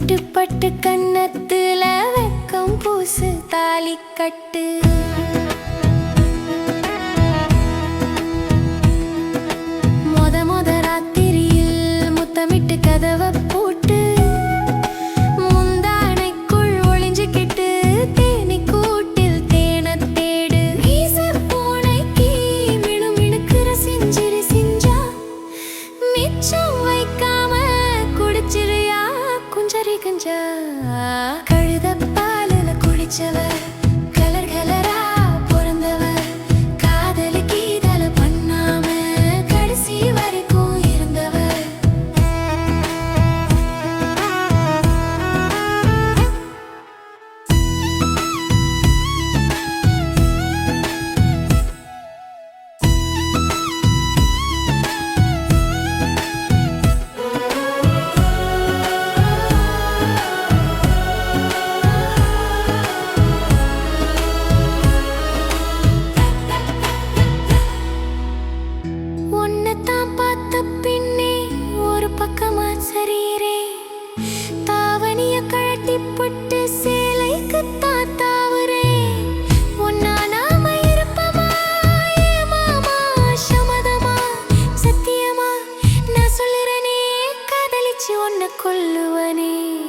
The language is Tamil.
பட்டு பட்டு கண்ணத்துல வெக்கம் பூசு தாலி கட்டு. முத முத ராத்திரியில் முத்தமிட்டு கதவை கழுத பாலில் குடிச்சவ ஒன்று கொள்ளுவனே.